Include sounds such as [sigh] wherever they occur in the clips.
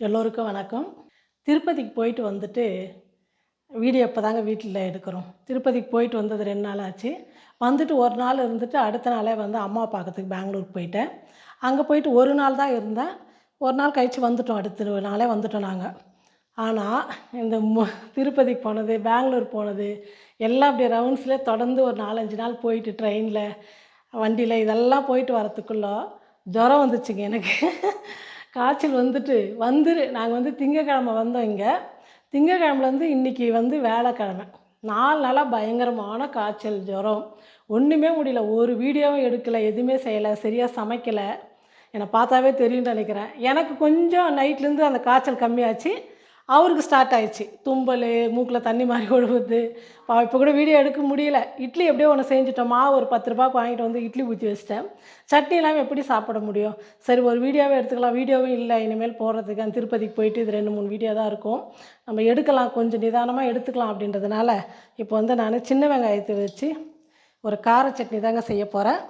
எல்லோருக்கும் வணக்கம். திருப்பதிக்கு போயிட்டு வந்துட்டு வீடியோ இப்போ தாங்க வீட்டில் எடுக்கிறோம். திருப்பதிக்கு போயிட்டு வந்தது ரெண்டு நாள் ஆச்சு. வந்துட்டு ஒரு நாள் இருந்துட்டு அடுத்த நாளே வந்து அம்மா பார்க்கறதுக்கு பெங்களூர் போயிட்டேன். அங்கே போயிட்டு ஒரு நாள் தான் இருந்தேன். ஒரு நாள் கழித்து வந்துட்டோம். அடுத்த நாளே வந்துட்டோம் நாங்கள் ஆனால் இந்த மு திருப்பதிக்கு போனது பெங்களூர் போனது எல்லாம் அப்படியே ரவுண்ட்ஸ்லேயே தொடர்ந்து ஒரு நாலஞ்சு நாள் போயிட்டு ட்ரெயினில் வண்டியில் இதெல்லாம் போயிட்டு வரத்துக்குள்ளே ஜுரம் வந்துச்சுங்க எனக்கு. காய்ச்சல் வந்துட்டு வந்துரு. நாங்கள் வந்து திங்கக்கிழமை வந்தோம் இங்கே. திங்கக்கிழமைலேருந்து இன்றைக்கி வந்து வேலைக்கிழமை. நாலு நாளாக பயங்கரமான காய்ச்சல் ஜுரம். ஒன்றுமே முடியல. ஒரு வீடியோவும் எடுக்கலை எதுவுமே செய்யலை சரியாக சமைக்கலை. என்னை பார்த்தாவே தெரியும்னு நினைக்கிறேன். எனக்கு கொஞ்சம் நைட்லேருந்து அந்த காய்ச்சல் கம்மியாச்சு. அவருக்கு ஸ்டார்ட் ஆயிடுச்சு. தும்பல் மூக்கில் தண்ணி மாதிரி ஒழுவுது இப்போ கூட வீடியோ எடுக்க முடியல. இட்லி எப்படியோ ஒன்று செஞ்சுட்டோம். மாவு ஒரு பத்து ரூபாய்க்கு வாங்கிட்டு வந்து இட்லி ஊற்றி வச்சிட்டேன். சட்னி இல்லாமல் எப்படி சாப்பிட முடியும்? சரி ஒரு வீடியோவே எடுத்துக்கலாம். வீடியோவும் இல்லை. இனிமேல் போடுறதுக்கு அந்த திருப்பதிக்கு போயிட்டு இது ரெண்டு மூணு வீடியோ தான் இருக்கும். நம்ம எடுக்கலாம். கொஞ்சம் நிதானமாக எடுத்துக்கலாம் அப்படின்றதுனால இப்போ வந்து நான் சின்ன வெங்காயத்தை வச்சு ஒரு கார சட்னி தாங்க செய்ய போகிறேன்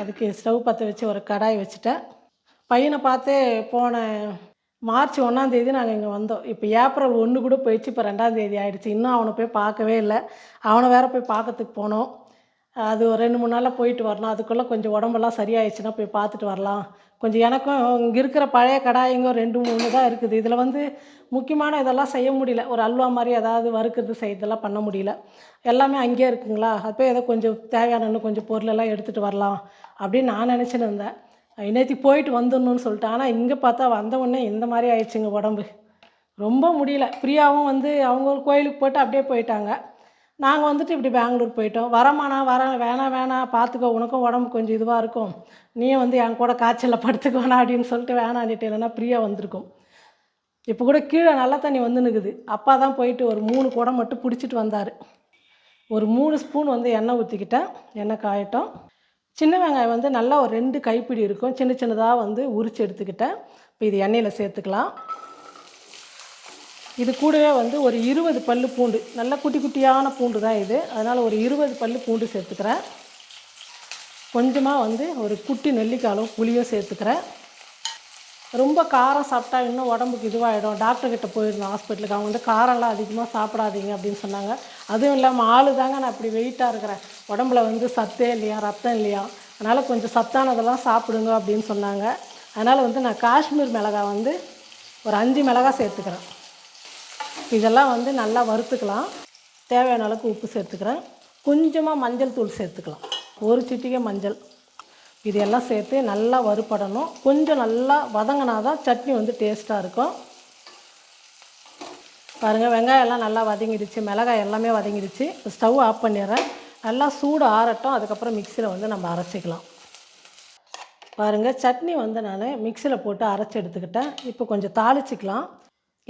அதுக்கு ஸ்டவ் பற்ற வச்சு ஒரு கடாய் வச்சுட்டேன். பையனை பார்த்து போன மார்ச் ஒன்றாந்தேதி நாங்கள் இங்கே வந்தோம். இப்போ ஏப்ரல் ஒன்று கூட போயிடுச்சு இப்போ ரெண்டாந்தேதி ஆகிடுச்சு இன்னும் அவனை போய் பார்க்கவே இல்லை. அவனை வேற போய் பார்க்கறதுக்கு போனோம். அது ஒரு ரெண்டு மூணு நாளில் போயிட்டு வரணும். அதுக்குள்ளே கொஞ்சம் உடம்பெல்லாம் சரியாயிடுச்சுன்னா போய் பார்த்துட்டு வரலாம். கொஞ்சம் எனக்கும் இங்கே இருக்கிற பழைய கடாயங்க ரெண்டு மூணு தான் இருக்குது. இதில் வந்து முக்கியமான இதெல்லாம் செய்ய முடியல. ஒரு அல்வா மாதிரி ஏதாவது வறுக்கிறது செய்யறதெல்லாம் பண்ண முடியல. எல்லாமே அங்கேயே இருக்குங்களா? அப்போ ஏதோ கொஞ்சம் தேவையான இன்னும் கொஞ்சம் பொருளெல்லாம் எடுத்துகிட்டு வரலாம் அப்படின்னு நான் நினச்சின்னு இருந்தேன். நேற்று போயிட்டு வந்துடணும்னு சொல்லிட்டு. ஆனால் இங்கே பார்த்தா வந்த உடனே இந்த மாதிரி ஆயிடுச்சுங்க உடம்பு. ரொம்ப முடியல. பிரியாவும் வந்து அவங்க கோயிலுக்கு போட்டு அப்படியே போயிட்டாங்க. நாங்கள் வந்துட்டு இப்படி பெங்களூர் போயிட்டோம். வரமாண்ணா வர வேணாம் வேணாம் பார்த்துக்கோ உனக்கும் உடம்பு கொஞ்சம் இதுவாக இருக்கும். நீயும் வந்து என் கூட காய்ச்சலில் படுத்துக்கோனா அப்படின்னு சொல்லிட்டு வேணான்ட்டு இல்லைன்னா பிரியா வந்திருக்கும். இப்போ கூட கீழே நல்ல தண்ணி வந்து நிற்குது அப்பா தான் போயிட்டு ஒரு மூணு குடம் மட்டும் பிடிச்சிட்டு வந்தார். ஒரு மூணு ஸ்பூன் வந்து எண்ணெய் ஊற்றிக்கிட்டேன் எண்ணெய் காயட்டும். சின்ன வெங்காயம் வந்து நல்லா ஒரு ரெண்டு கைப்பிடி இருக்கும். சின்ன சின்னதாக வந்து உரித்து எடுத்துக்கிட்டேன். இப்போ இது எண்ணெயில் சேர்த்துக்கலாம். இது கூடவே வந்து ஒரு இருபது பல்லு பூண்டு நல்ல குட்டி குட்டியான பூண்டு தான் இது. அதனால் ஒரு இருபது பல்லு பூண்டு சேர்த்துக்கிறேன். கொஞ்சமாக வந்து ஒரு குட்டி நெல்லிக்காய் அளவு புளியும் சேர்த்துக்கிறேன். ரொம்ப காரம் சாப்பிட்டா இன்னும் உடம்புக்கு இதுவாகிடும் டாக்டர்கிட்ட போயிருந்தோம் ஹாஸ்பிட்டலுக்கு அவங்க வந்து காரம்லாம் அதிகமாக சாப்பிடாதீங்க அப்படின்னு சொன்னாங்க. அதுவும் இல்லாமல் ஆளு தாங்க நான் இப்படி வெயிட்டாக இருக்கிறேன். உடம்புல வந்து சத்தே இல்லையா ரத்தம் இல்லையா? அதனால் கொஞ்சம் சத்தானதெல்லாம் சாப்பிடுங்க அப்படின்னு சொன்னாங்க. அதனால் வந்து நான் காஷ்மீர் மிளகாய் வந்து ஒரு அஞ்சு மிளகாய் சேர்த்துக்கிறேன். இதெல்லாம் வந்து நல்லா வறுத்துக்கலாம். தேவையான அளவுக்கு உப்பு சேர்த்துக்கிறேன். கொஞ்சமாக மஞ்சள் தூள் சேர்த்துக்கலாம். ஒரு சிட்டிகை மஞ்சள். இது எல்லாம் சேர்த்து நல்லா வறுபடணும். கொஞ்சம் நல்லா வதங்கினா தான் சட்னி வந்து டேஸ்ட்டாக இருக்கும். பாருங்கள் வெங்காயம் எல்லாம் நல்லா வதங்கிடுச்சு. மிளகாய் எல்லாமே வதங்கிடுச்சு. ஸ்டவ் ஆஃப் பண்ணிடுறேன். நல்லா சூடு ஆறட்டும். அதுக்கப்புறம் மிக்சியில் வந்து நம்ம அரைச்சிக்கலாம். பாருங்கள் சட்னி வந்து நான் மிக்சியில் போட்டு அரைச்சி எடுத்துக்கிட்டேன். இப்போ கொஞ்சம் தாளிச்சிக்கலாம்.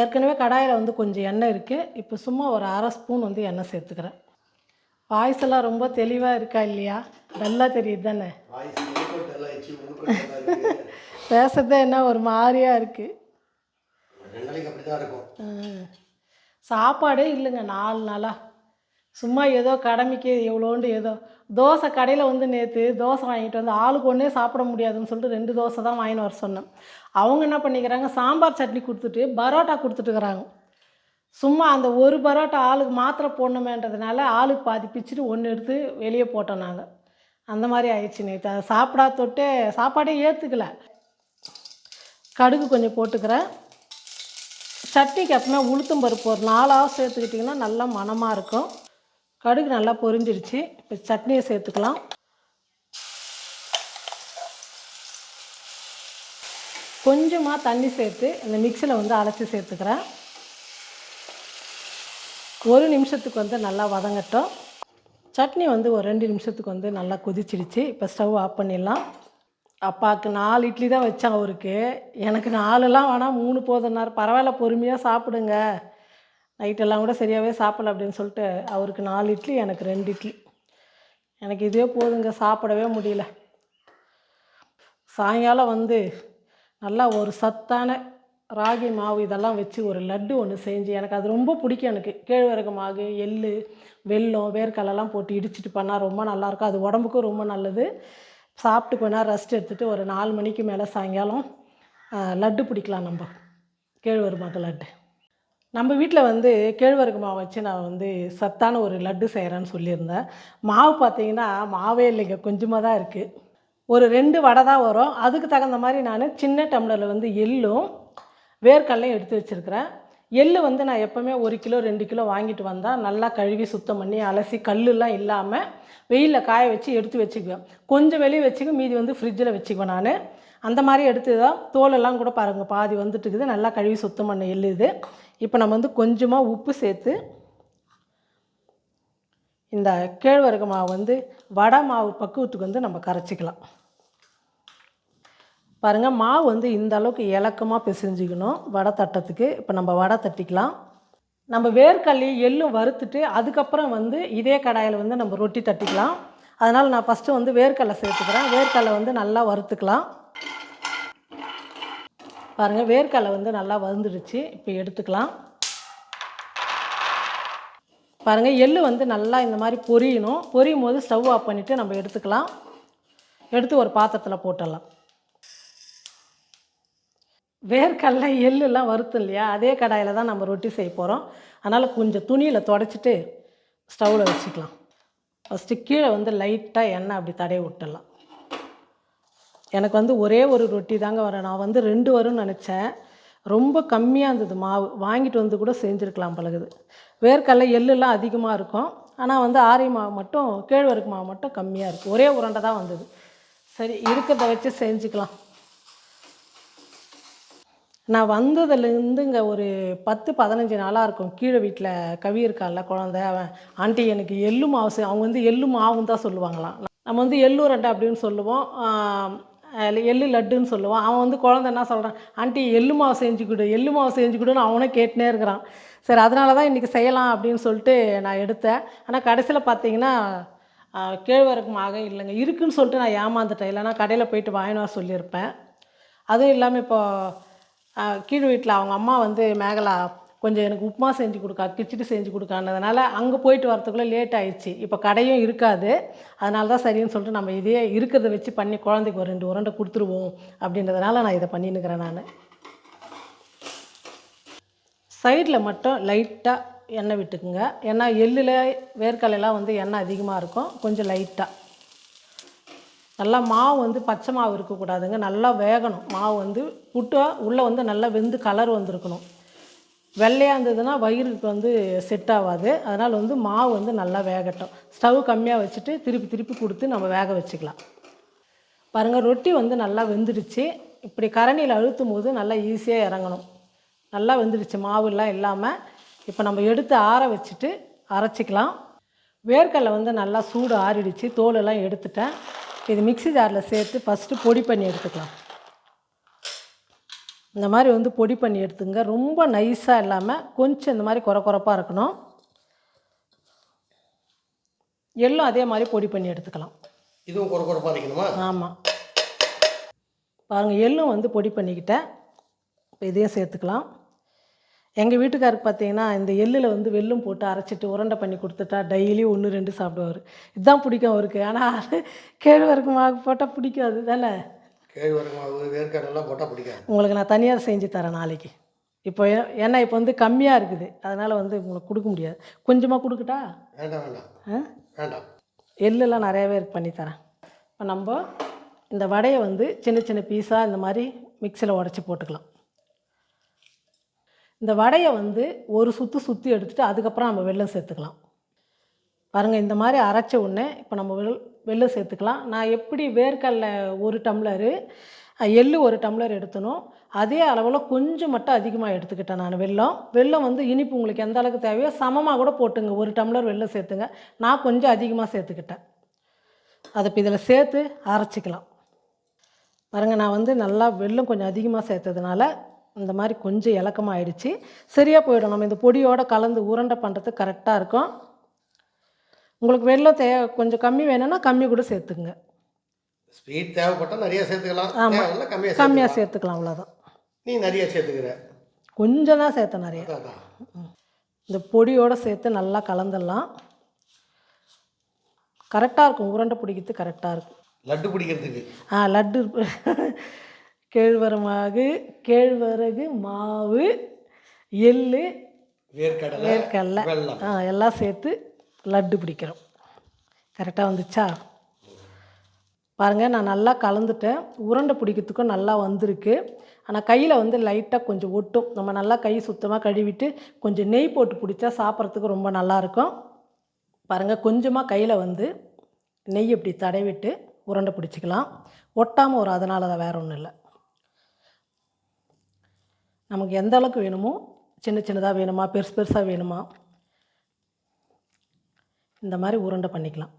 ஏற்கனவே கடாயில் வந்து கொஞ்சம் எண்ணெய் இருக்குது இப்போ சும்மா ஒரு அரை ஸ்பூன் வந்து எண்ணெய் சேர்த்துக்கிறேன். வாய்ஸ் எல்லாம் ரொம்ப தெளிவாக இருக்கா இல்லையா? நல்லா தெரியுது தானே வாய்ஸ் உனக்கும் டல் ஆயிடுச்சு உனக்கும் டல் ஆயிடுச்சு பேசுறதே என்ன ஒரு மாதிரியாக இருக்குது சாப்பாடே இல்லைங்க நாலு நாளாக சும்மா ஏதோ கடமைக்கு எவ்வளோண்டு ஏதோ. தோசை கடையில் வந்து நேற்று தோசை வாங்கிட்டு வந்து ஆளுக்கு ஒன்றே சாப்பிட முடியாதுன்னு சொல்லிட்டு ரெண்டு தோசை தான் வாங்கின்னு வர சொன்னேன். அவங்க என்ன பண்ணிக்கிறாங்க சாம்பார் சட்னி கொடுத்துட்டு பரோட்டா கொடுத்துட்டுக்கிறாங்க சும்மா அந்த ஒரு பரோட்டா ஆளுக்கு மாத்திரை போடணுமேன்றதுனால ஆளுக்கு பாதி பிச்சுட்டு ஒன்று எடுத்து வெளியே போட்டோம் நாங்கள் அந்த மாதிரி ஆயிடுச்சு நேற்று அதை சாப்பிடா தொட்டு சாப்பாடே ஏற்றுக்கல கடுகு கொஞ்சம் போட்டுக்கிறேன். சட்னிக்கு எப்பவுமே உளுத்தம் பருப்பு ஒரு நாலாவது சேர்த்துக்கிட்டிங்கன்னா நல்லா மணமாக இருக்கும். கடுகு நல்லா பொரிஞ்சிருச்சு. இப்போ சட்னியை சேர்த்துக்கலாம். கொஞ்சமாக தண்ணி சேர்த்து இந்த மிக்சியில் வந்து அரைச்சி சேர்த்துக்கிறேன். ஒரு நிமிஷத்துக்கு வந்து நல்லா வதங்கட்டும். சட்னி வந்து ஒரு ரெண்டு நிமிஷத்துக்கு வந்து நல்லா கொதிச்சிடுச்சு. இப்போ ஸ்டவ் ஆஃப் பண்ணிடலாம். அப்பாவுக்கு நாலு இட்லி தான் வச்சேன் அவருக்கு. எனக்கு நாலுலாம் வேணாம் மூணு போதும்னார் பரவாயில்ல பொறுமையாக சாப்பிடுங்க. நைட்டெல்லாம் கூட சரியாகவே சாப்பிடல அப்படின்னு சொல்லிட்டு அவருக்கு நாலு இட்லி எனக்கு ரெண்டு இட்லி. எனக்கு இதே போதுங்க சாப்பிடவே முடியல. சாயங்காலம் வந்து நல்லா ஒரு சத்தான ராகி மாவு இதெல்லாம் வச்சு ஒரு லட்டு ஒன்று செஞ்சு எனக்கு அது ரொம்ப பிடிக்கும் எனக்கு. கேழ்வரகு மாவு எள் வெல்லம் வேர்க்கடலைலாம் போட்டு இடிச்சிட்டு பண்ணால் ரொம்ப நல்லாயிருக்கும். அது உடம்புக்கும் ரொம்ப நல்லது. சாப்பிட்டு கொஞ்ச நேரம் ரெஸ்ட் எடுத்துகிட்டு ஒரு நாலு மணிக்கு மேலே சாயங்காலம் லட்டு பிடிக்கலாம் நம்ம. கேழ்வரகு லட்டு. நம்ம வீட்டில் வந்து கேழ்வரகு மாவு வச்சு நான் வந்து சத்தான ஒரு லட்டு செய்கிறேன்னு சொல்லியிருந்தேன். மாவு பார்த்தீங்கன்னா மாவே இல்லைங்க கொஞ்சமாக தான் இருக்குது ஒரு ரெண்டு வடை தான் வரும். அதுக்கு தகுந்த மாதிரி நான் சின்ன டம்ளரில் வந்து எள்ளும் வேர்க்கடலையும் எடுத்து வச்சுருக்கிறேன். எள் வந்து நான் எப்போவுமே ஒரு கிலோ ரெண்டு கிலோ வாங்கிட்டு வந்தால் நல்லா கழுவி சுத்தம் பண்ணி அலசி கல்லுலாம் இல்லாமல் வெயிலில் காய வச்சு எடுத்து வச்சுக்குவேன். கொஞ்சம் வெளியே வச்சுக்க மீதி வந்து ஃப்ரிட்ஜில் வச்சுக்குவேன் நான். அந்த மாதிரி எடுத்து தான் தோலெல்லாம் கூட பாருங்கள் பாதி வந்துட்டு இருக்குது நல்லா கழுவி சுத்தம் பண்ண எள்ளு இது. இப்போ நம்ம வந்து கொஞ்சமாக உப்பு சேர்த்து இந்த கேழ்வரகு மாவு வந்து வடை மாவு பக்குவத்துக்கு வந்து நம்ம கரைச்சிக்கலாம். பாருங்கள் மாவு வந்து இந்த அளவுக்கு இலக்கமாக பிசைஞ்சிக்கணும் வடை தட்டத்துக்கு. இப்போ நம்ம வடை தட்டிக்கலாம். நம்ம வேர்க்கல்லி எள்ளும் வறுத்துட்டு அதுக்கப்புறம் வந்து இதே கடாயில் வந்து நம்ம ரொட்டி தட்டிக்கலாம். அதனால் நான் ஃபஸ்ட்டு வந்து வேர்க்கடலை சேர்த்துக்கிறேன். வேர்க்கடலை வந்து நல்லா வறுத்துக்கலாம். பாருங்கள் வேர்க்கடலை வந்து நல்லா வந்துடுச்சு இப்போ எடுத்துக்கலாம். பாருங்கள் எள்ளு வந்து நல்லா இந்த மாதிரி பொரியணும். பொரியும் போது ஸ்டவ் ஆஃப் பண்ணிவிட்டு நம்ம எடுத்துக்கலாம். எடுத்து ஒரு பாத்திரத்தில் போட்டுடலாம். வேர்க்கடல எள்ளுலாம் வறுத்தோம் இல்லையா? அதே கடாயில் தான் நம்ம ரொட்டி செய்ய போகிறோம் அதனால் கொஞ்சம் துணியில் தொடச்சிட்டு ஸ்டவ்வில் வச்சுக்கலாம். ஃபஸ்ட்டு கீழே வந்து லைட்டாக எண்ணெய் அப்படி தடைய விட்டுடலாம். எனக்கு வந்து ஒரே ஒரு ரொட்டி தாங்க வரேன் நான் வந்து ரெண்டு வரும்னு நினச்சேன். ரொம்ப கம்மியாக இருந்தது. மாவு வாங்கிட்டு வந்து கூட செஞ்சுருக்கலாம் பழகுது வேர்க்கடலை எள்ளுலாம் அதிகமாக இருக்கும். ஆனால் வந்து ஆரி மாவு மட்டும் கேழ்வரகு மாவு மட்டும் கம்மியாக இருக்குது ஒரே உருண்டை தான் வந்தது. சரி இருக்கிறத வச்சு செஞ்சுக்கலாம். நான் வந்ததுலேருந்து இங்கே ஒரு பத்து பதினஞ்சு நாளாக இருக்கும். கீழே வீட்டில் கவி இருக்கான்ல குழந்தை அவன் ஆண்டி எனக்கு எள்ளு மாவு அவங்க வந்து எள்ளு மாவும் தான் சொல்லுவாங்களாம். நம்ம வந்து எள்ளு உருண்டை அப்படின்னு சொல்லுவோம். எள்ளு லட்டுன்னு சொல்லுவோம். அவன் வந்து குழந்தை என்ன சொல்கிறான் ஆண்டி எள்ளு மாவு செஞ்சு கொடு எள்ளு மாவு செஞ்சு கொடுன்னு அவனே கேட்டுனே இருக்கிறான். சரி அதனால தான் இன்றைக்கி செய்யலாம் அப்படின்னு சொல்லிட்டு நான் எடுத்தேன். ஆனால் கடைசியில் பார்த்தீங்கன்னா கேழ்வரகு மாவு இல்லைங்க. இருக்குன்னு சொல்லிட்டு நான் ஏமாந்துட்டேன். இல்லைன்னா கடையில் போயிட்டு வாங்கினா வர சொல்லியிருப்பேன். அதுவும் இல்லாமல் இப்போது கீழ் வீட்டில் அவங்க அம்மா வந்து மேகலா கொஞ்சம் எனக்கு உப்புமா செஞ்சு கொடுக்கா கிச்சடி செஞ்சு கொடுக்கானதுனால அங்கே போயிட்டு வரத்துக்குள்ளே லேட் ஆயிடுச்சு. இப்போ கடையும் இருக்காது. அதனால தான் சரின்னு சொல்லிட்டு நம்ம இதே இருக்கிறத வச்சு பண்ணி குழந்தைக்கு ஒரு ரெண்டு உருண்டை கொடுத்துருவோம் அப்படின்றதுனால நான் இதை பண்ணின்னுக்கிறேன் நான். சைடில் மட்டும் லைட்டாக எண்ணெய் விட்டுக்குங்க. ஏன்னா எள்ளில் வேர்க்கடலைலாம் வந்து எண்ணெய் அதிகமாக இருக்கும். கொஞ்சம் லைட்டாக நல்லா மாவு வந்து பச்சை மாவு இருக்கக்கூடாதுங்க. நல்லா வேகணும். மாவு வந்து புட்டு உள்ளே வந்து நல்லா வெந்து கலர் வந்திருக்கணும். வெள்ளையாக இருந்ததுன்னா வயிறுக்கு வந்து செட் ஆகாது. அதனால் வந்து மாவு வந்து நல்லா வேகட்டும். ஸ்டவ் கம்மியாக வச்சுட்டு திருப்பி திருப்பி கொடுத்து நம்ம வேக வச்சுக்கலாம். பாருங்கள் ரொட்டி வந்து நல்லா வெந்துடுச்சு. இப்படி கரணியில் அழுத்தும் போது நல்லா ஈஸியாக இறங்கணும். நல்லா வெந்துடுச்சு. மாவுலாம் இல்லாமல் இப்போ நம்ம எடுத்து ஆற வச்சுட்டு அரைச்சிக்கலாம். வேர்க்கடலை வந்து நல்லா சூடு ஆறிடுச்சு. தோலெல்லாம் எடுத்துட்டேன். இது மிக்ஸி ஜாரில் சேர்த்து ஃபஸ்ட்டு பொடி பண்ணி எடுத்துக்கலாம். இந்த மாதிரி வந்து பொடி பண்ணி எடுத்துங்க. ரொம்ப நைஸாக இல்லாமல் கொஞ்சம் இந்த மாதிரி குறை குறைப்பாக இருக்கணும். எள்ளும் அதே மாதிரி பொடி பண்ணி எடுத்துக்கலாம். இதுவும் குறை குறைப்பாக இருக்கணுமா? ஆமாம் பாருங்கள் எள்ளும் வந்து பொடி பண்ணிக்கிட்டேன். இப்போ இதையும் சேர்த்துக்கலாம். எங்கள் வீட்டுக்காருக்கு பார்த்தீங்கன்னா இந்த எள்ளில் வந்து வெல்லம் போட்டு அரைச்சிட்டு உருண்டை பண்ணி கொடுத்துட்டா டெய்லி ஒன்று ரெண்டு சாப்பிடுவார். இதுதான் பிடிக்கும் அவருக்கு. ஆனால் கேழ்வரகு மாவு போட்டால் பிடிக்காது. தானே? கேழ்வரகு மாவு வேர்க்கடலாம் போட்டால் பிடிக்காது. உங்களுக்கு நான் தனியாக செஞ்சு தரேன் நாளைக்கு. இப்போ ஏன்னா இப்போ வந்து கம்மியாக இருக்குது. அதனால் வந்து உங்களுக்கு கொடுக்க முடியாது. கொஞ்சமாக கொடுக்கட்டா? வேண்டாம் வேண்டாம். ஆ? வேண்டாம். எள்ளெல்லாம் நிறையவே இருக்கு பண்ணி தரேன். இப்போ நம்ம இந்த வடையை வந்து சின்ன சின்ன பீஸாக இந்த மாதிரி மிக்சியில் உடச்சி போட்டுக்கலாம். இந்த வடையை வந்து ஒரு சுற்று சுற்றி எடுத்துகிட்டு அதுக்கப்புறம் நம்ம வெள்ளம் சேர்த்துக்கலாம். பாருங்கள் இந்த மாதிரி அரைச்ச உடனே இப்போ நம்ம வெள் வெள்ளம் சேர்த்துக்கலாம். நான் எப்படி வேர்க்கடலை ஒரு டம்ளரு எள் எள்ளு ஒரு டம்ளர் எடுத்தனோ அதே அளவில் கொஞ்சம் மட்டும் அதிகமாக எடுத்துக்கிட்டேன் நான் வெள்ளம் வெல்லம் வந்து இனிப்பு உங்களுக்கு எந்த அளவுக்கு தேவையோ சமமாக கூட போட்டுங்க. ஒரு டம்ளர் வெல்லம் சேர்த்துங்க. நான் கொஞ்சம் அதிகமாக சேர்த்துக்கிட்டேன். அதை இப்போ இதில் சேர்த்து அரைச்சிக்கலாம். பாருங்கள் நான் வந்து நல்லா வெல்லம் கொஞ்சம் அதிகமாக சேர்த்ததுனால இந்த மாதிரி கொஞ்சம் இலக்கமாக ஆயிடுச்சு சரியாக போயிடும். நம்ம இந்த பொடியோட கலந்து உருண்டை பண்ணுறதுக்கு கரெக்டாக இருக்கும். உங்களுக்கு வெல்லம் தே கொஞ்சம் கம்மி வேணும்னா கம்மி கூட சேர்த்துக்குங்க. ஸ்வீட் தேவைப்பட்டால் நிறைய சேர்த்துக்கலாம். ஆமா. தேவையில்ல கம்மியாக கம்மியாக சேர்த்துக்கலாம் அவ்வளோதான் நீ நிறைய சேர்த்துக்கிற. கொஞ்சம் தான் சேர்த்தேன் நிறைய. இந்த பொடியோடு சேர்த்து நல்லா கலந்துடலாம். கரெக்டாக இருக்கும். உருண்டை பிடிக்கிறது கரெக்டாக இருக்கும். லட்டு பிடிக்கிறதுக்கு. ஆ லட்டு. [laughs] கேழ்வரமாகு கேழ்வரகு மாவு எள்ளு வேர்க்கடலை வேர்க்கடலை. ஆ எல்லாம் சேர்த்து லட்டு பிடிக்கிறோம். கரெக்டாக வந்துச்சா? பாருங்கள் நான் நல்லா கலந்துட்டேன். உருண்டை பிடிக்கிறதுக்கும் நல்லா வந்திருக்கு. ஆனால் கையில் வந்து லைட்டாக கொஞ்சம் ஒட்டும். நம்ம நல்லா கை சுத்தமாக கழுவிட்டு கொஞ்சம் நெய் போட்டு பிடிச்சா சாப்பிட்றதுக்கு ரொம்ப நல்லாயிருக்கும் பாருங்கள் கொஞ்சமாக கையில் வந்து நெய் இப்படி தடவிட்டு உருண்டை பிடிச்சிக்கலாம். ஒட்டாமல் வரும் அதனால தான் வேறு ஒன்றும் இல்லை. நமக்கு எந்த அளவுக்கு வேணுமோ சின்ன சின்னதாக வேணுமா பெருசு பெருசாக வேணுமா இந்த மாதிரி உருண்டை பண்ணிக்கலாம்.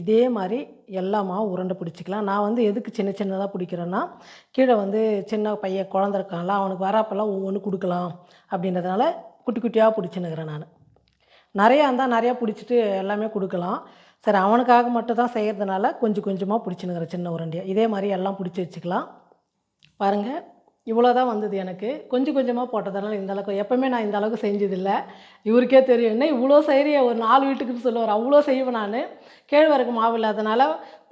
இதே மாதிரி எல்லா மாவும் உருண்டை பிடிச்சிக்கலாம். நான் வந்து எதுக்கு சின்ன சின்னதாக பிடிக்கிறேன்னா கீழே வந்து சின்ன பையன் குழந்த இருக்கான்ல அவனுக்கு வரப்பெல்லாம் ஒவ்வொன்று கொடுக்கலாம் அப்படின்றதுனால குட்டி குட்டியாக பிடிச்சினுக்கிறேன் நான். நிறையா இருந்தால் நிறையா பிடிச்சிட்டு எல்லாமே கொடுக்கலாம். சரி அவனுக்காக மட்டும் தான் செய்கிறதுனால கொஞ்சம் கொஞ்சமாக பிடிச்சினுக்கிறேன் சின்ன உருண்டையாக இதே மாதிரி எல்லாம் பிடிச்சி வச்சுக்கலாம். பாருங்கள் இவ்வளோ தான் வந்தது எனக்கு. கொஞ்சம் கொஞ்சமாக போட்டதனால இந்த அளவுக்கு எப்போவுமே நான் இந்த அளவுக்கு செஞ்சதில்லை. இவருக்கே தெரியும். என்ன இவ்வளோ செய்கிறிய ஒரு நாலு வீட்டுக்குன்னு சொல்லுவார். அவ்வளோ செய்வேன் நான். கேழ்வரகு மாவு இல்லாதனால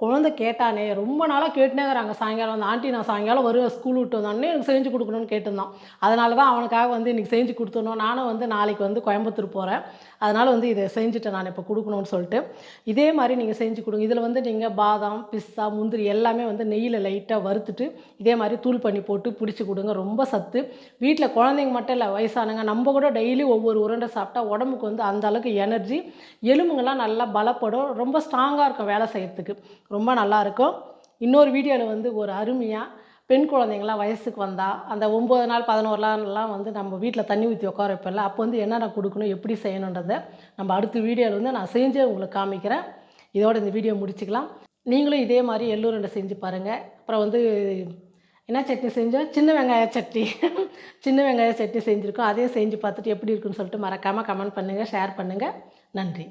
குழந்தை கேட்டானே ரொம்ப நாளாக கேட்டுனேங்கிறாங்க சாயங்காலம் வந்து ஆண்டி நான் சாயங்காலம் வருவேன் ஸ்கூல் விட்டு வந்தோடனே எனக்கு செஞ்சு கொடுக்கணும்னு கேட்டிருந்தான். அதனால தான் அவனுக்காக வந்து இன்றைக்கி செஞ்சு கொடுத்துடணும். நானும் வந்து நாளைக்கு வந்து கோயம்புத்தூர் போகிறேன் அதனால் வந்து இதை செஞ்சுட்டேன் நான் இப்போ கொடுக்கணும்னு சொல்லிட்டு. இதே மாதிரி நீங்கள் செஞ்சு கொடுங்க. இதில் வந்து நீங்கள் பாதாம் பிஸ்தா முந்திரி எல்லாமே வந்து நெய்யில் லைட்டாக வறுத்துட்டு இதே மாதிரி தூள் பண்ணி போட்டு பிடிச்சி கொடுங்க. ரொம்ப சத்து. வீட்டில் குழந்தைங்க மட்டும் இல்லை வயசானவங்க நம்ம கூட டெய்லி ஒவ்வொரு உருண்டை சாப்பிட்டா உடம்புக்கு வந்து அந்த அளவுக்கு எனர்ஜி எலும்புங்கள்லாம் நல்லா பலப்படும். ரொம்ப ஸ்ட்ராங்காக இருக்கும் வேலை செய்யறதுக்கு. ரொம்ப நல்லா இருக்கும் இன்னொரு வீடியோவில் வந்து ஒரு அருமையாக பெண் குழந்தைங்களாம் வயசுக்கு வந்தால் அந்த ஒம்பது நாள் பதினோரு நாள்லாம் வந்து நம்ம வீட்டில் தண்ணி ஊற்றி உட்கார வைப்பல அப்போ வந்து என்னென்ன கொடுக்கணும் எப்படி செய்யணுன்றதை நம்ம அடுத்த வீடியோவில் வந்து நான் செஞ்சு உங்களுக்கு காமிக்கிறேன். இதோட இந்த வீடியோ முடிச்சுக்கலாம். நீங்களும் இதே மாதிரி எள்ளுருண்டை செஞ்சு பாருங்கள் அப்புறம் வந்து என்ன சட்னி செஞ்சோம்? சின்ன வெங்காய சட்னி. சின்ன வெங்காய சட்னி செஞ்சுருக்கோம். அதையும் செஞ்சு பார்த்துட்டு எப்படி இருக்குன்னு சொல்லிட்டு மறக்காமல் கமெண்ட் பண்ணுங்கள் ஷேர் பண்ணுங்கள் நன்றி.